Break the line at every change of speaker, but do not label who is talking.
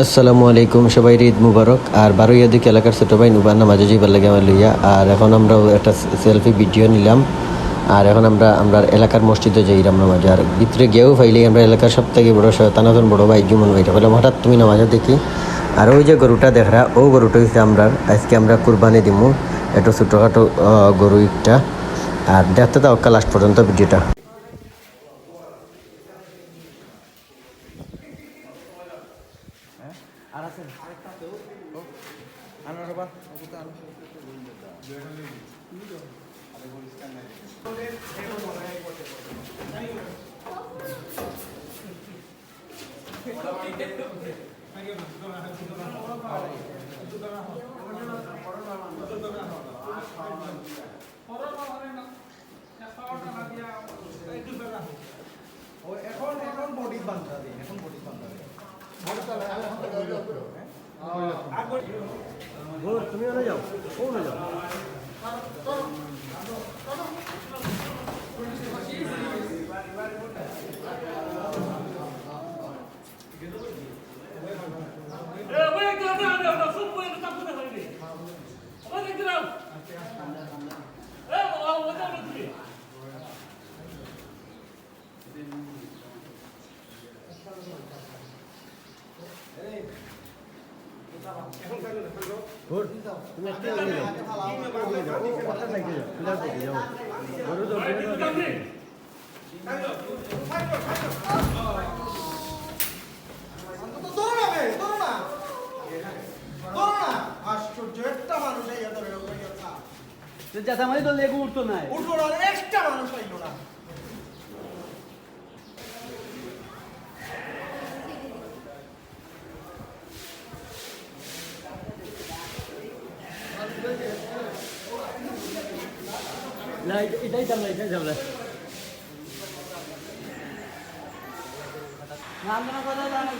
আসসালামু আলাইকুম সবাই, ঈদ মুবারক। আর বারো ইয়াদিক এলাকার ছোট ভাই নুবার নামাজে যাইবার লাগে আমার লইয়া। আর এখন আমরা একটা সেলফি ভিডিও নিলাম। আর এখন আমরা আমরা এলাকার মসজিদে যাইলাম নামাজে। আর ভিতরে গিয়েও ফাইলে আমরা এলাকার সব থেকে বড় তানাতন বড় ভাই জুমন ভাইটা বললাম হঠাৎ তুমি নামাজে দেখি। আর ওই যে গরুটা দেখরা, ও গরুটা হচ্ছে আমরা আজকে আমরা কুরবানি দিমু। একটু ছোটোখাটো গরু একটা। আর দেখতে দাও লাস্ট পর্যন্ত ভিডিওটা।
এখন এখন বডি বান্ধা দিন এখন বডি
তুমি যাও কোন যাও তুমি একটা নিয়ে যাও নিয়ে যাও ও কথা থাকতে যাও পিলার
আশ্চর্য একটা মানুষ এই এত
উঠতো না।
উঠল না একটা মানুষ আইলো না।
না এটাই চামড়া এটাই চামড়া না আমরা কথা জানাই